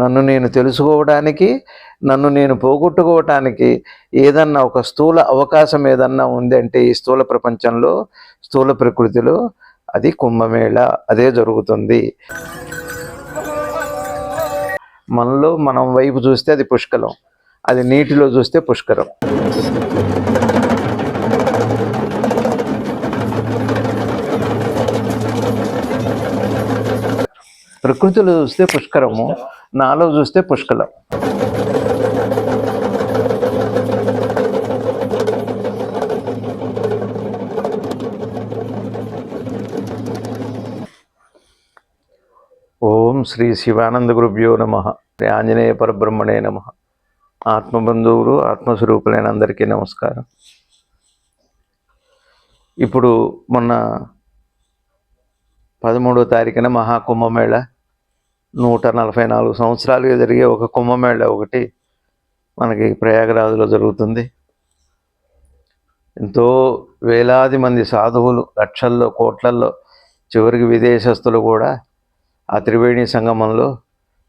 నన్ను నేను తెలుసుకోవడానికి నన్ను నేను పోగొట్టుకోవటానికి ఏదన్నా ఒక స్థూల అవకాశం ఏదన్నా ఉందంటే ఈ స్థూల ప్రపంచంలో స్థూల ప్రకృతిలో అది కుంభమేళ అదే జరుగుతుంది. మనలో మనం వైపు చూస్తే అది పుష్కలం అది నీటిలో చూస్తే పుష్కరం. ప్రకృతిలో చూస్తే పుష్కరము నాలో చూస్తే పుష్కలం. ఓం శ్రీ శివానంద గురుభ్యో నమ. ఆంజనేయ పరబ్రహ్మణే నమ. ఆత్మబంధువులు ఆత్మస్వరూపులైన అందరికీ నమస్కారం. ఇప్పుడు మొన్న పదమూడో తారీఖున మహాకుంభమేళ నూట నలభై నాలుగు సంవత్సరాలుగా జరిగే ఒక కుంభమేళ ఒకటి మనకి ప్రయాగరాజులో జరుగుతుంది. ఎంతో వేలాది మంది సాధువులు లక్షల్లో కోట్లల్లో చివరికి విదేశస్తులు కూడా ఆ త్రివేణి సంగమంలో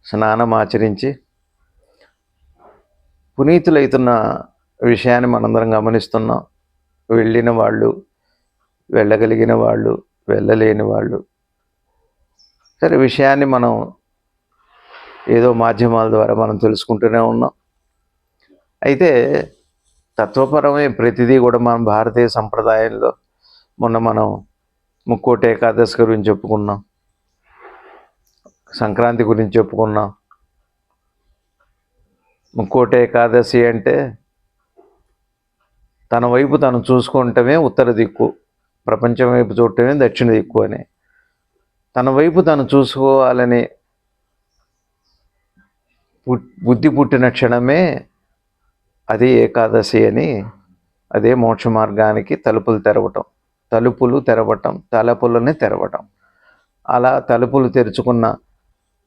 స్నానం ఆచరించి పునీతులైతున్న విషయాన్ని మనందరం గమనిస్తున్నాం. వెళ్ళిన వాళ్ళు వెళ్ళగలిగిన వాళ్ళు వెళ్ళలేని వాళ్ళు. సరే విషయాన్ని మనం ఏదో మాధ్యమాల ద్వారా మనం తెలుసుకుంటూనే ఉన్నాం. అయితే తత్వపరమైన ప్రతిదీ కూడా మన భారతీయ సంప్రదాయంలో మొన్న మనం ముక్కోటి ఏకాదశి గురించి చెప్పుకున్నాం. సంక్రాంతి గురించి చెప్పుకున్నాం. ముక్కోటి ఏకాదశి అంటే తన వైపు తను చూసుకుంటమే ఉత్తర దిక్కు ప్రపంచం వైపు చూడటమే దక్షిణ దిక్కు అని. తన వైపు తను చూసుకోవాలని బుద్ధి పుట్టిన క్షణమే అది ఏకాదశి అని అదే మోక్ష మార్గానికి తలుపులు తెరవటం. తలుపులు తెరవటం తలుపులని తెరవటం. అలా తలుపులు తెరుచుకున్న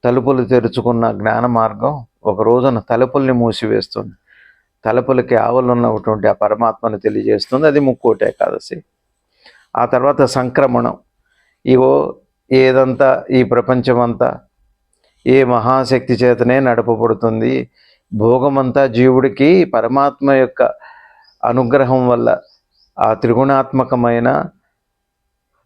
తలుపులు తెరుచుకున్న జ్ఞాన మార్గం ఒక రోజున తలుపుల్ని మూసివేస్తుంది. తలుపులకి ఆవలున్నటువంటి ఆ పరమాత్మను తెలియజేస్తుంది. అది ముక్కోటి ఏకాదశి. ఆ తర్వాత సంక్రమణం. ఇవో ఏదంతా ఈ ప్రపంచమంతా ఏ మహాశక్తి చేతనే నడపబడుతుంది భోగమంతా జీవుడికి పరమాత్మ యొక్క అనుగ్రహం వల్ల ఆ త్రిగుణాత్మకమైన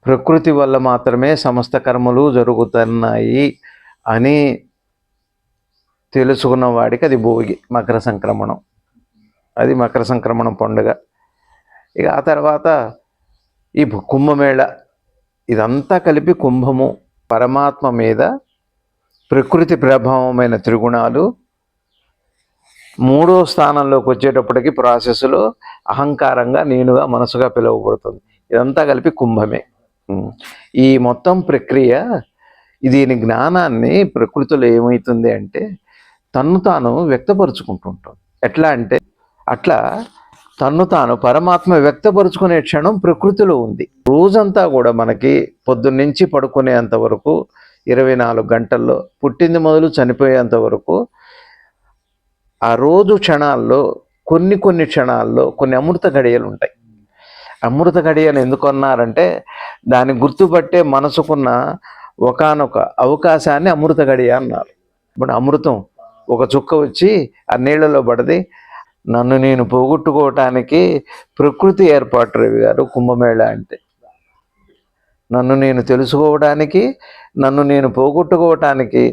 ప్రకృతి వల్ల మాత్రమే సమస్త కర్మలు జరుగుతున్నాయి అని తెలుసుకున్న వాడికి అది భోగి మకర సంక్రమణం. అది మకర సంక్రమణం పండుగ. ఇక ఆ తర్వాత ఈ కుంభమేళ ఇదంతా కలిపి కుంభము పరమాత్మ మీద ప్రకృతి ప్రభావమైన త్రిగుణాలు మూడో స్థానంలోకి వచ్చేటప్పటికి ప్రాసెస్లో అహంకారంగా నేనుగా మనసుగా పిలువబడుతుంది. ఇదంతా కలిపి కుంభమే. ఈ మొత్తం ప్రక్రియ దీని జ్ఞానాన్ని ప్రకృతిలో ఏమవుతుంది అంటే తన్ను తాను వ్యక్తపరుచుకుంటుంటుంది. ఎట్లా అంటే అట్లా తన్ను తాను పరమాత్మ వ్యక్తపరుచుకునే క్షణం ప్రకృతిలో ఉంది. రోజంతా కూడా మనకి పొద్దున్నుంచి పడుకునేంత వరకు ఇరవై నాలుగు గంటల్లో పుట్టింది మొదలు చనిపోయేంత వరకు ఆ రోజు క్షణాల్లో కొన్ని కొన్ని క్షణాల్లో కొన్ని అమృత గడియలు ఉంటాయి. అమృత గడియలు ఎందుకు అన్నారంటే దాన్ని గుర్తుపట్టే మనసుకున్న ఒకానొక అవకాశాన్ని అమృత గడియ అన్నారు. ఇప్పుడు అమృతం ఒక చుక్క వచ్చి ఆ నీళ్ళలో పడది. నన్ను నేను పోగొట్టుకోవటానికి ప్రకృతి ఏర్పాటు రవి గారు కుంభమేళ అంటే. నన్ను నేను తెలుసుకోవడానికి నన్ను నేను పోగొట్టుకోవటానికి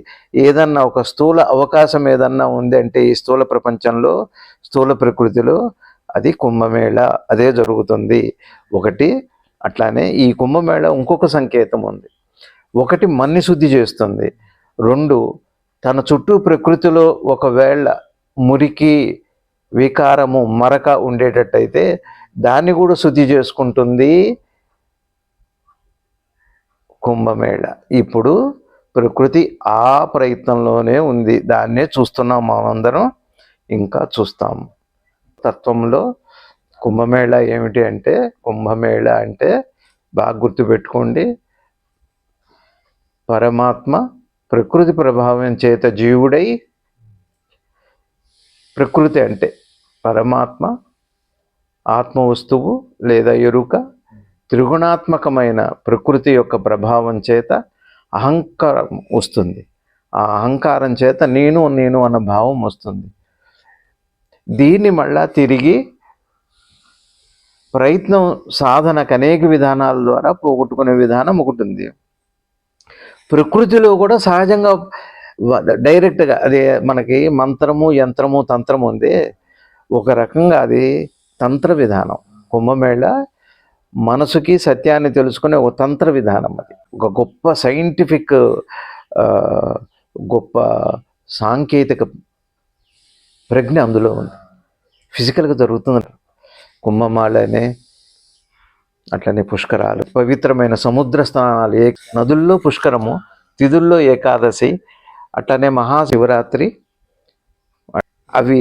ఏదన్నా ఒక స్థూల అవకాశం ఏదన్నా ఉందంటే ఈ స్థూల ప్రపంచంలో స్థూల ప్రకృతిలో అది కుంభమేళ అదే జరుగుతుంది. ఒకటి అట్లానే ఈ కుంభమేళ ఇంకొక సంకేతం ఉంది. ఒకటి మన్ని శుద్ధి చేస్తుంది. రెండు తన చుట్టూ ప్రకృతిలో ఒకవేళ మురికి వికారము మరక ఉండేటట్టయితే దాన్ని కూడా శుద్ధి చేసుకుంటుంది. కుంభమేళ. ఇప్పుడు ప్రకృతి ఆ ప్రయత్నంలోనే ఉంది. దాన్నే చూస్తున్నాం మనందరం. ఇంకా చూస్తాము తత్వంలో కుంభమేళ ఏమిటి అంటే కుంభమేళ అంటే బాగా గుర్తుపెట్టుకోండి. పరమాత్మ ప్రకృతి ప్రభావం చేత జీవుడై ప్రకృతి అంటే పరమాత్మ ఆత్మ వస్తువు లేదా ఎరుక త్రిగుణాత్మకమైన ప్రకృతి యొక్క ప్రభావం చేత అహంకారం వస్తుంది. ఆ అహంకారం చేత నేను నేను అన్న భావం వస్తుంది. దీన్ని మళ్ళా తిరిగి ప్రయత్నం సాధనకు అనేక విధానాల ద్వారా పోగొట్టుకునే విధానం ఒకటి ఉంది. ప్రకృతిలో కూడా సహజంగా డైరెక్ట్గా అదే మనకి మంత్రము యంత్రము తంత్రము ఉంది. ఒక రకంగా అది తంత్ర విధానం. కుంభమేళ మనసుకి సత్యాన్ని తెలుసుకునే ఒక తంత్ర విధానం అది. ఒక గొప్ప సైంటిఫిక్ గొప్ప సాంకేతిక ప్రజ్ఞ అందులో ఉంది. ఫిజికల్గా జరుగుతుంది. కుంభమాలనే అట్లనే పుష్కరాలు పవిత్రమైన సముద్ర స్నానాలు ఏ నదుల్లో పుష్కరము తిథుల్లో ఏకాదశి అట్లనే మహాశివరాత్రి. అవి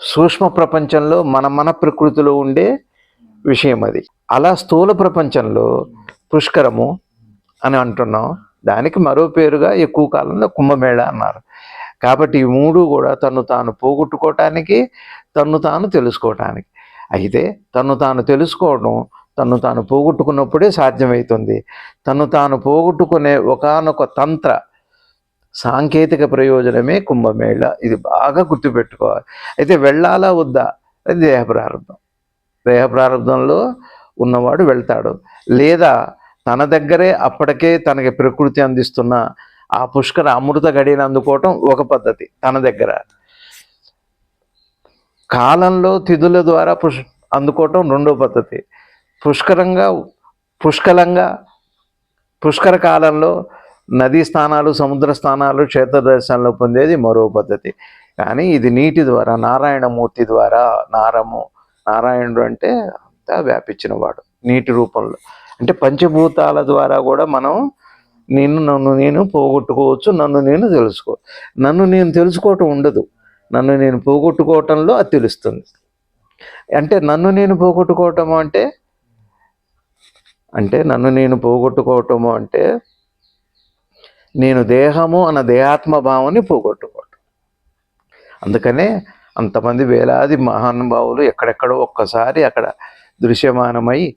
సూక్ష్మ ప్రపంచంలో మన మన ప్రకృతిలో ఉండే విషయం అది. అలా స్థూల ప్రపంచంలో పుష్కరము అని అంటున్నాం. దానికి మరో పేరుగా ఎక్కువ కాలంలో కుంభమేళ అన్నారు. కాబట్టి ఈ మూడు కూడా తను తాను పోగొట్టుకోవటానికి తను తాను తెలుసుకోవటానికి అయితే తను తాను తెలుసుకోవడం తను తాను పోగొట్టుకున్నప్పుడే సాధ్యమవుతుంది తను తాను పోగొట్టుకునే ఒకానొక తంత్ర సాంకేతిక ప్రయోజనమే కుంభమేళ. ఇది బాగా గుర్తుపెట్టుకోవాలి. అయితే వెళ్ళాలా వద్దా? అది దేహ ప్రారంభం. దేహ ప్రారంభంలో ఉన్నవాడు వెళ్తాడు. లేదా తన దగ్గరే అప్పటికే తనకి ప్రకృతి అందిస్తున్న ఆ పుష్కర అమృత గడిని అందుకోవటం ఒక పద్ధతి తన దగ్గర. కాలంలో తిథుల ద్వారా పుష్ అందుకోవటం రెండో పద్ధతి. పుష్కరంగా పుష్కలంగా పుష్కర కాలంలో నదీ స్థానాలు సముద్ర స్థానాలు క్షేత్ర దర్శనంలో పొందేది మరో పద్ధతి. కానీ ఇది నీటి ద్వారా నారాయణమూర్తి ద్వారా నారము నారాయణుడు అంటే అంతా వ్యాపించినవాడు నీటి రూపంలో. అంటే పంచభూతాల ద్వారా కూడా మనం నేను నన్ను నేను పోగొట్టుకోవచ్చు నన్ను నేను తెలుసుకో నన్ను నేను తెలుసుకోవటం ఉండదు. నన్ను నేను పోగొట్టుకోవటంలో అది తెలుస్తుంది. అంటే నన్ను నేను పోగొట్టుకోవటము అంటే అంటే నన్ను నేను పోగొట్టుకోవటము అంటే నేను దేహము అన్న దేహాత్మ భావాన్ని పోగొట్టుకోవటం. అందుకనే అంతమంది వేలాది మహానుభావులు ఎక్కడెక్కడో ఒక్కసారి అక్కడ దృశ్యమానమై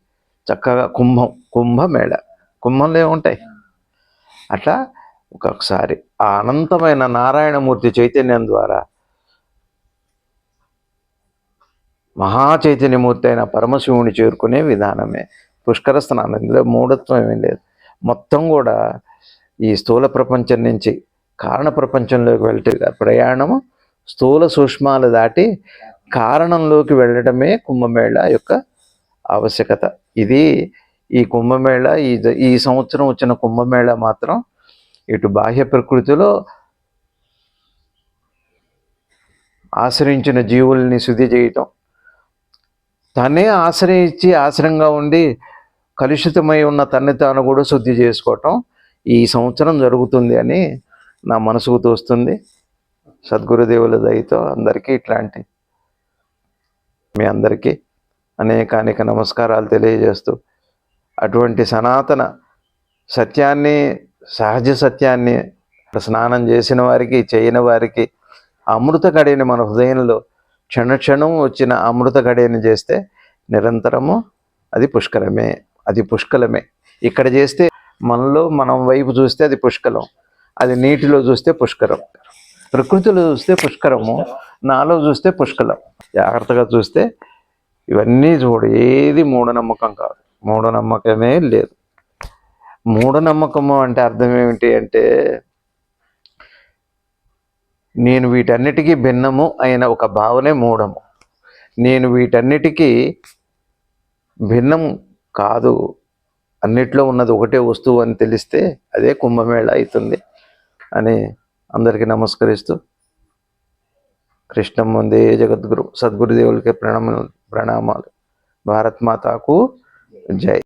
చక్కగా కుంభం కుంభమేళ. కుంభంలో ఏముంటాయి? అట్లా ఒక్కొక్కసారి. ఆ అనంతమైన నారాయణమూర్తి చైతన్యం ద్వారా మహా చైతన్యమూర్తి అయిన పరమశివుని చేరుకునే విధానమే. పుష్కర స్నానం. ఇందులో మూఢత్వం ఏమీ లేదు. మొత్తం కూడా ఈ స్థూల ప్రపంచం నుంచి కారణ ప్రపంచంలోకి వెళ్తే ప్రయాణము స్థూల సూక్ష్మాలు దాటి కారణంలోకి వెళ్ళడమే కుంభమేళ యొక్క ఆవశ్యకత. ఇది ఈ కుంభమేళ ఈ ఈ సంవత్సరం వచ్చిన కుంభమేళ మాత్రం ఇటు బాహ్య ప్రకృతిలో ఆశ్రయించిన జీవుల్ని శుద్ధి చేయటం తనే ఆశ్రయించి ఆశ్రయంగా ఉండి కలుషితమై ఉన్న తన్ని తాను కూడా శుద్ధి చేసుకోవటం ఈ సంవత్సరం జరుగుతుంది అని నా మనసుకు తోస్తుంది. సద్గురుదేవుల దయతో అందరికీ ఇట్లాంటి మీ అందరికీ అనేక అనేక నమస్కారాలు తెలియజేస్తూ అటువంటి సనాతన సత్యాన్ని సహజ సత్యాన్ని స్నానం చేసిన వారికి చేయని వారికి అమృత గడిని మన హృదయంలో క్షణక్షణం వచ్చిన అమృత గడిని చేస్తే నిరంతరము అది పుష్కరమే అది పుష్కలమే. ఇక్కడ చేస్తే మనలో మనం వైపు చూస్తే అది పుష్కలం అది నీటిలో చూస్తే పుష్కరం. ప్రకృతిలో చూస్తే పుష్కరము నాలో చూస్తే పుష్కలం. జాగ్రత్తగా చూస్తే ఇవన్నీ చూడు ఏది మూఢనమ్మకం కాదు. మూఢనమ్మకమే లేదు. మూఢనమ్మకము అంటే అర్థం ఏమిటి అంటే నేను వీటన్నిటికీ భిన్నము అయిన ఒక భావనే మూఢము. నేను వీటన్నిటికీ భిన్నం కాదు. అన్నిట్లో ఉన్నది ఒకటే వస్తువు అని తెలిస్తే అదే కుంభమేళ అవుతుంది అని అందరికీ నమస్కరిస్తూ కృష్ణం ముందే జగద్గురు సద్గురుదేవులకి ప్రణామాలు ప్రణామాలు. భారత్ మాతాకు జై.